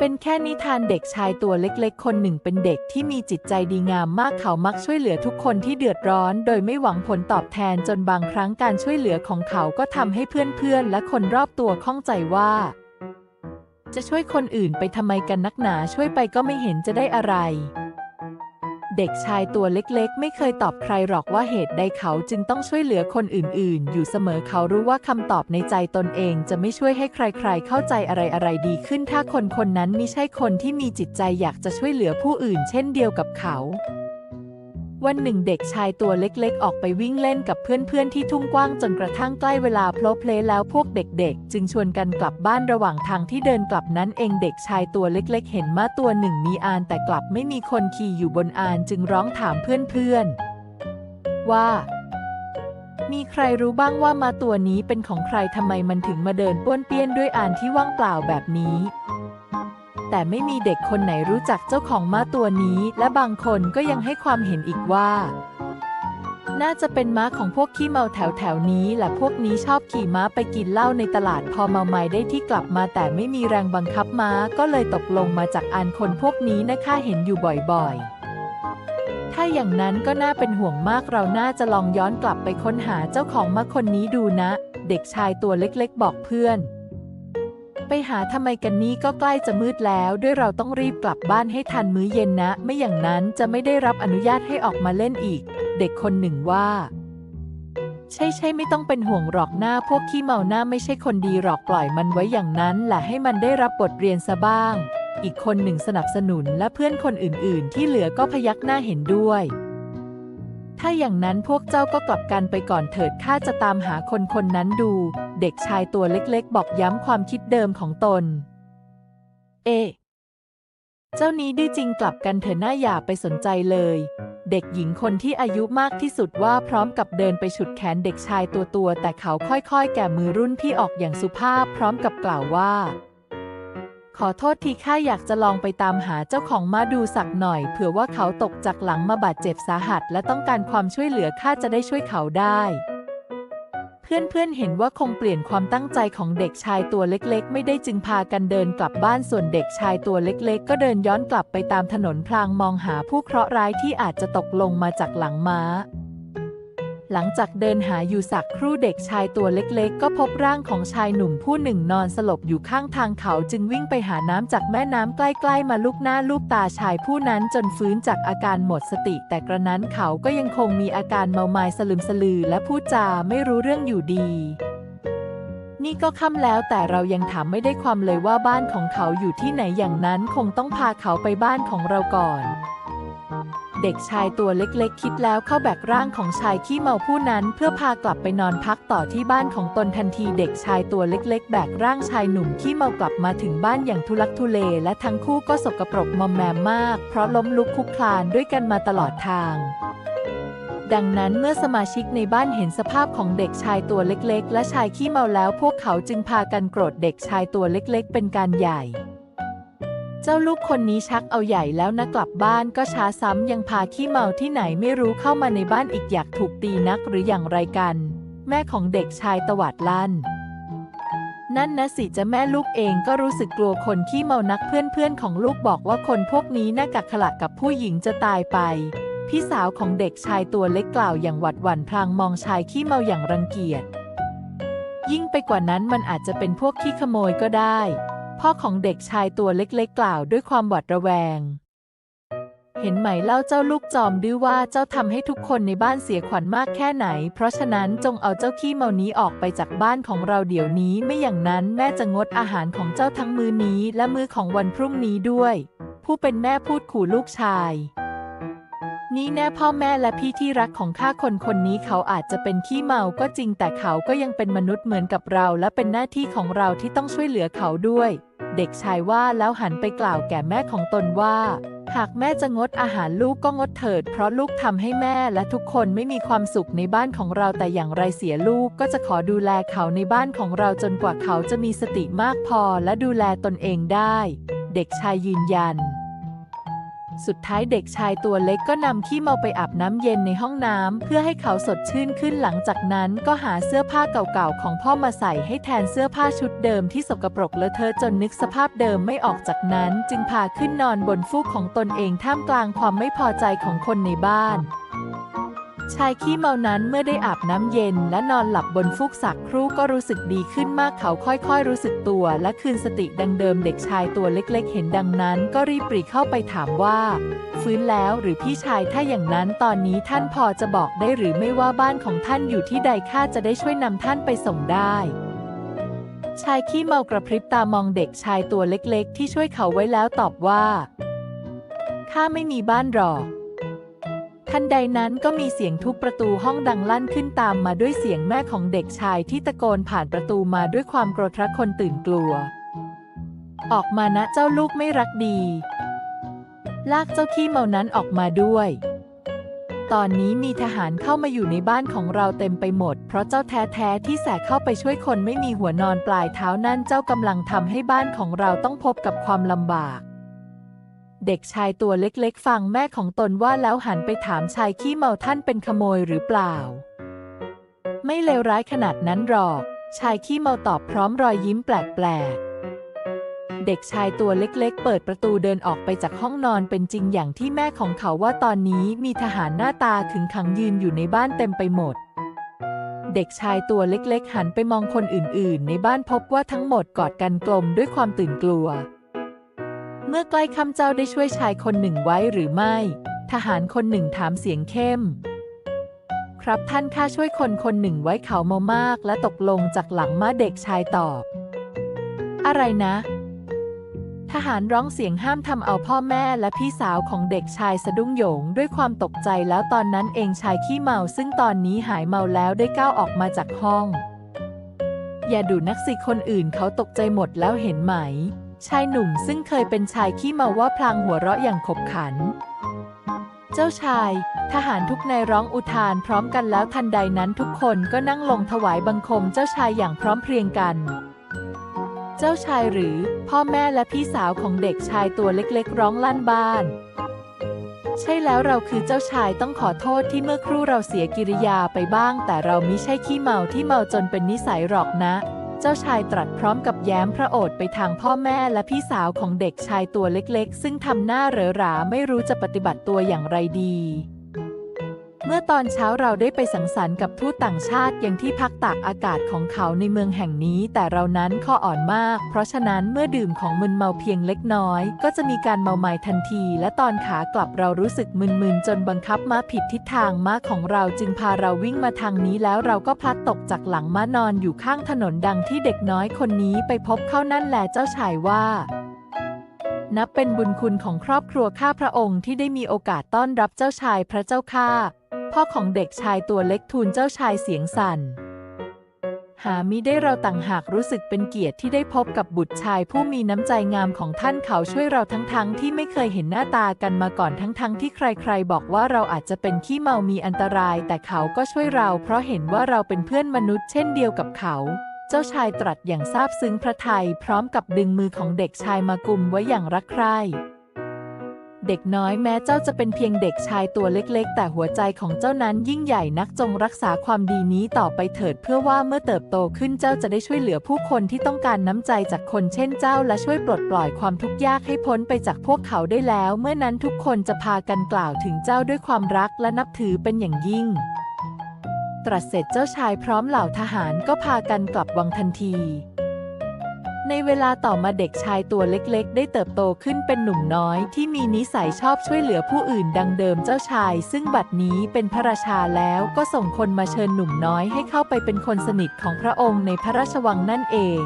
เป็นแค่นิทานเด็กชายตัวเล็กๆ คนหนึ่งเป็นเด็กที่มีจิตใจดีงามมากเขามักช่วยเหลือทุกคนที่เดือดร้อน โดยไม่หวังผลตอบแทนจนบางครั้งการช่วยเหลือของเขาก็ทำให้เพื่อนๆ และคนรอบตัวข้องใจว่า จะช่วยคนอื่นไปทำไมกันนักหนาช่วยไปก็ไม่เห็นจะได้อะไร เด็กชายตัวเล็กๆ ไม่เคยตอบใครหรอกว่าเหตุใดเขาจึงต้องช่วยเหลือคนอื่นๆ อยู่เสมอเขารู้ว่าคำตอบในใจตนเองจะไม่ช่วยให้ใครๆ เข้าใจอะไรๆ ดีขึ้น ถ้าคนคนนั้นไม่ใช่คนที่มีจิตใจอยากจะช่วยเหลือผู้อื่น เช่นเดียวกับเขา วันหนึ่งเด็กชายตัวเล็กๆ ออกไปวิ่งเล่นกับเพื่อนๆ ที่ทุ่งกว้างจนกระทั่งใกล้เวลาโพลเพลแล้วพวกเด็กๆ จึงชวนกันกลับบ้านระหว่างทางที่เดินกลับนั้นเองเด็กชายตัวเล็กๆ เห็นม้าตัวหนึ่งมีอานแต่กลับไม่มีคนขี่อยู่บนอานจึงร้องถามเพื่อนๆ ว่า มีใครรู้บ้างว่ามาตัวนี้เป็นของใครทำไมมันถึงมาเดินป้วนเปี้ยนด้วยอานที่ว่างเปล่าแบบนี้ แต่ไม่มีเด็กคนไหนรู้จักเจ้าของม้าตัวนี้ และบางคนก็ยังให้ความเห็นอีกว่า น่าจะเป็นม้าของพวกขี้เมาแถวแถวนี้และพวกนี้ชอบขี่ม้าไปกินเหล้าในตลาดพอเมาไม้ได้ที่กลับมาแต่ไม่มีแรงบังคับม้าก็เลยตกลงมาจากอานคนพวกนี้นะข้าเห็นอยู่บ่อยๆถ้าอย่างนั้นก็น่าเป็นห่วงมากเราน่าจะลองย้อนกลับไปค้นหาเจ้าของม้าคนนี้ดูนะ เด็กชายตัวเล็กๆ บอกเพื่อน ไปหาทำไมกันนี้ก็ใกล้จะมืดแล้ว ด้วยเราต้องรีบกลับบ้านให้ทันมื้อเย็นนะ ไม่อย่างนั้นจะไม่ได้รับอนุญาตให้ออกมาเล่นอีก เด็กคนหนึ่งว่า ใช่ใช่ไม่ต้องเป็นห่วงหรอกหน้าพวกขี้เมาหน้าไม่ใช่คนดีหรอกปล่อยมันไว้อย่างนั้นแหละให้มันได้รับบทเรียนซะบ้าง อีกคนหนึ่งสนับสนุนและเพื่อนคนอื่น ๆ ที่เหลือก็พยักหน้าเห็นด้วย ถ้าอย่างนั้นพวกเจ้าก็กลับกันไปก่อนเถิดข้าจะตามหาคนคนนั้นดู เด็กชายตัวเล็กๆ บอกย้ำความคิดเดิมของตน เอ เจ้านี้ดื้อจริงกลับกันเถอะหน้าอย่าไปสนใจเลย เด็กหญิงคนที่อายุมากที่สุดว่าพร้อมกับเดินไปฉุดแขนเด็กชายตัวตัวแต่เขาค่อยๆ แก่มือรุ่นพี่ออกอย่างสุภาพพร้อมกับกล่าวว่า ขอโทษทีข้าอยากจะลองไปตามหาเจ้าของมาดูสักหน่อย เผื่อว่าเขาตกจากหลังมาบาดเจ็บสาหัส และต้องการความช่วยเหลือข้าจะได้ช่วยเขาได้ เพื่อนๆเห็นว่าคงเปลี่ยนความตั้งใจของเด็กชายตัวเล็กๆ ไม่ได้จึงพากันเดินกลับบ้านส่วนเด็กชายตัวเล็กๆ ก็เดินย้อนกลับไปตามถนนพลางมองหาผู้เคราะห์ร้ายที่อาจจะตกลงมาจากหลังม้า หลังจากเดินหาอยู่สักครู่เด็กชายตัวเล็กๆ ก็พบร่างของชายหนุ่มผู้หนึ่งนอนสลบอยู่ข้างทางเขาจึงวิ่งไปหาน้ำจากแม่น้ำใกล้ๆ มาลูบหน้าลูบตาชายผู้นั้นจนฟื้นจากอาการหมดสติ แต่กระนั้นเขาก็ยังคงมีอาการเมาไม้สลึมสลือและพูดจาไม่รู้เรื่องอยู่ดี นี่ก็ค่ำแล้วแต่เรายังถามไม่ได้ความเลยว่าบ้านของเขาอยู่ที่ไหนอย่างนั้นคงต้องพาเขาไปบ้านของเราก่อน เด็กชายตัวเล็กๆ คิดแล้วเข้าแบกร่างของชายขี้เมาผู้นั้น เพื่อพากลับไปนอนพักต่อที่บ้านของตนทันทีเด็กชายตัวเล็กๆ แบกร่างชายหนุ่มขี้เมากลับมาถึงบ้านอย่างทุลักทุเล และทั้งคู่ก็สกปรกมอมแมมมาก เพราะล้มลุกคลุกคลานด้วยกันมาตลอดทางดังนั้นเมื่อสมาชิกในบ้านเห็นสภาพของเด็กชายตัวเล็กๆ และชายขี้เมาแล้วพวกเขาจึงพากันโกรธเด็กชายตัวเล็กๆ เป็นการใหญ่ เจ้าลูกคนนี้ชักเอาใหญ่แล้วนะกลับบ้านก็ช้าซ้ำยังพาขี้เมาที่ไหนไม่รู้เข้ามาในบ้านอีกอยากถูกตีนักหรืออย่างไรกัน แม่ของเด็กชายตวาดลั่น นั่นนะสิจะแม่ลูกเองก็รู้สึกกลัวคนขี้เมานักเพื่อนๆของลูกบอกว่าคนพวกนี้น่ากักขละกับผู้หญิงจะตายไปพี่สาวของเด็กชายตัวเล็กกล่าวอย่างหวัดหวั่นพลางมองชายขี้เมาอย่างรังเกียจ ยิ่งไปกว่านั้นมันอาจจะเป็นพวกขี้ขโมยก็ได้ พ่อของเด็กชายตัวเล็กๆกล่าวด้วยความหวาดระแวง เห็นไหมเล่าเจ้าลูกจอมดื้อว่าเจ้าทำให้ทุกคนในบ้านเสียขวัญมากแค่ไหน เพราะฉะนั้นจงเอาเจ้าขี้เมานี้ออกไปจากบ้านของเราเดี๋ยวนี้ไม่อย่างนั้นแม่จะงดอาหารของเจ้าทั้งมื้อนี้และมื้อของวันพรุ่งนี้ด้วย ผู้เป็นแม่พูดขู่ลูกชายนี่แน่พ่อแม่และพี่ที่รักของข้าคนคนนี้เขาอาจจะเป็นขี้เมาก็จริงแต่เขาก็ยังเป็นมนุษย์เหมือนกับเรา และเป็นหน้าที่ของเราที่ต้องช่วยเหลือเขาด้วย เด็กชายว่าแล้วหันไปกล่าวแก่แม่ของตนว่า หากแม่จะงดอาหารลูกก็งดเถิด เพราะลูกทำให้แม่และทุกคนไม่มีความสุขในบ้านของเราแต่อย่างไรเสียลูกก็จะขอดูแลเขาในบ้านของเราจนกว่าเขาจะมีสติมากพอและดูแลตนเองได้ เด็กชายยืนยัน สุดท้ายเด็กชายตัวเล็กก็นำขี้เมาไปอาบน้ำเย็นในห้องน้ำเพื่อให้เขาสดชื่นขึ้นหลังจากนั้นก็หาเสื้อผ้าเก่าๆของพ่อมาใส่ให้แทนเสื้อผ้าชุดเดิมที่สกปรกเลอะเทอะจนนึกสภาพเดิมไม่ออกจากนั้น จึงพาขึ้นนอนบนฟูกของตนเองท่ามกลางความไม่พอใจของคนในบ้าน ชายขี้เมานั้นเมื่อได้อาบน้ำเย็นและนอนหลับบนฟูกสักครู่ก็รู้สึกดีขึ้นมากเขาค่อยๆ รู้สึกตัวและคืนสติดังเดิมเด็กชายตัวเล็กๆ เห็นดังนั้น ก็รีบปรีเข้าไปถามว่า ฟื้นแล้วหรือพี่ชายถ้าอย่างนั้นตอนนี้ท่านพอจะบอกได้หรือไม่ว่าบ้านของท่านอยู่ที่ใดข้าจะได้ช่วยนำท่านไปส่งได้ชายขี้เมากระพริบตามองเด็กชายตัวเล็กๆ ที่ช่วยเขาไว้แล้วตอบว่า ข้าไม่มีบ้านหรอก ทันใดนั้นก็มีเสียงทุบประตูห้องดังลั่นขึ้นตามมาด้วยเสียงแม่ของเด็กชายที่ตะโกนผ่านประตูมาด้วยความโกรธรักคนตื่นกลัว ออกมานะเจ้าลูกไม่รักดี ลากเจ้าขี้เมานั้นออกมาด้วย ตอนนี้มีทหารเข้ามาอยู่ในบ้านของเราเต็มไปหมด เพราะเจ้าแท้ๆที่แสกเข้าไปช่วยคนไม่มีหัวนอนปลายเท้านั่นเจ้ากำลังทำให้บ้านของเราต้องพบกับความลำบาก เด็กชายตัวเล็กๆ ฟังแม่ของตนว่าแล้วหันไปถามชายขี้เมาท่านเป็นขโมยหรือเปล่า ไม่เลวร้ายขนาดนั้นหรอก ชายขี้เมาตอบพร้อมรอยยิ้มแปลกๆ เด็กชายตัวเล็กๆ เปิดประตูเดินออกไปจากห้องนอนเป็นจริงอย่างที่แม่ของเขาว่าตอนนี้มีทหารหน้าตาขึงขังยืนอยู่ในบ้านเต็มไปหมดเด็กชายตัวเล็กๆ หันไปมองคนอื่นๆ ในบ้านพบว่าทั้งหมดกอดกันกลมด้วยความตื่นกลัว เมื่อใกล้ค่ำเจ้าได้ช่วยชายคนหนึ่งไว้หรือไม่ ทหารคนหนึ่งถามเสียงเข้ม ครับท่านข้าช่วยคนคนหนึ่งไว้เขาเมามาก และตกลงจากหลังม้าเด็กชายตอบ อะไรนะ ทหารร้องเสียงห้ามทำเอาพ่อแม่และพี่สาวของเด็กชายสะดุ้งโหยงด้วยความตกใจแล้วตอนนั้นเองชายขี้เมาซึ่งตอนนี้หายเมาแล้วได้ก้าวออกมาจากห้อง อย่าดูนักสิคนอื่นเขาตกใจหมดแล้วเห็นไหม ชายหนุ่มซึ่งเคยเป็นชายขี้เมาว่าพลางหัวเราะอย่างขบขัน เจ้าชาย ทหารทุกนายร้องอุทานพร้อมกันแล้วทันใดนั้นทุกคนก็นั่งลงถวายบังคมเจ้าชายอย่างพร้อมเพรียงกัน เจ้าชายหรือพ่อแม่และพี่สาวของเด็กชายตัวเล็กๆ ร้องลั่นบ้านใช่แล้วเราคือเจ้าชายต้องขอโทษที่เมื่อครู่เราเสียกิริยาไปบ้าง แต่เรามิใช่ขี้เมาที่เมาจนเป็นนิสัยหรอกนะ เจ้าชายตรัสพร้อมกับแย้มพระโอษฐ์ไปทางพ่อแม่และพี่สาวของเด็กชายตัวเล็กๆ ซึ่งทำหน้าเหรอหราไม่รู้จะปฏิบัติตัวอย่างไรดี เมื่อตอนเช้าเราได้ไปสังสรรค์กับทูตต่างชาติยังที่พักตากอากาศของเขาในเมืองแห่งนี้ แต่เรานั้นข้ออ่อนมาก เพราะฉะนั้นเมื่อดื่มของมึนเมาเพียงเล็กน้อย ก็จะมีการเมาใหม่ทันที และตอนขากลับเรารู้สึกมึนๆจนบังคับม้าผิดทิศทางม้าของเราจึงพาเราวิ่งมาทางนี้แล้วเราก็พลัดตกจากหลังม้านอนอยู่ข้างถนนดังที่เด็กน้อยคนนี้ไปพบเข้านั่นแหละเจ้าชายว่า นับเป็นบุญคุณของครอบครัวข้าพระองค์ที่ได้มีโอกาสต้อนรับเจ้าชายพระเจ้าข้าพ่อของเด็กชายตัวเล็กทูลเจ้าชายเสียงสั่น หามิได้เราต่างหากรู้สึกเป็นเกียรติที่ได้พบกับบุตรชายผู้มีน้ำใจงามของท่านเขาช่วยเราทั้งๆทที่ไม่เคยเห็นหน้าตากันมาก่อนทั้งๆทที่ใครๆ บอกว่าเราอาจจะเป็นขี้เมามีอันตราย แต่เขาก็ช่วยเราเพราะเห็นว่าเราเป็นเพื่อนมนุษย์เช่นเดียวกับเขา เจ้าชายตรัสอย่างซาบซึ้งพระทัยพร้อมกับดึงมือของเด็กชายมากุมไว้อย่างรักใคร่ เด็กน้อยแม้เจ้าจะเป็นเพียงเด็กชายตัวเล็กๆ แต่หัวใจของเจ้านั้นยิ่งใหญ่นักจงรักษาความดีนี้ต่อไปเถิดเพื่อว่าเมื่อเติบโตขึ้นเจ้าจะได้ช่วยเหลือผู้คนที่ต้องการน้ำใจจากคนเช่นเจ้าและช่วยปลดปล่อยความทุกข์ยากให้พ้นไปจากพวกเขาได้แล้ว เมื่อนั้นทุกคนจะพากันกล่าวถึงเจ้าด้วยความรักและนับถือเป็นอย่างยิ่ง ตรัสเสร็จเจ้าชายพร้อมเหล่าทหารก็พากันกลับวังทันที ในเวลาต่อมาเด็กชายตัวเล็กๆ ได้เติบโตขึ้นเป็นหนุ่มน้อยที่มีนิสัยชอบช่วยเหลือผู้อื่นดังเดิมเจ้าชาย ซึ่งบัดนี้เป็นพระราชาแล้วก็ส่งคนมาเชิญหนุ่มน้อยให้เข้าไปเป็นคนสนิทของพระองค์ในพระราชวังนั่นเอง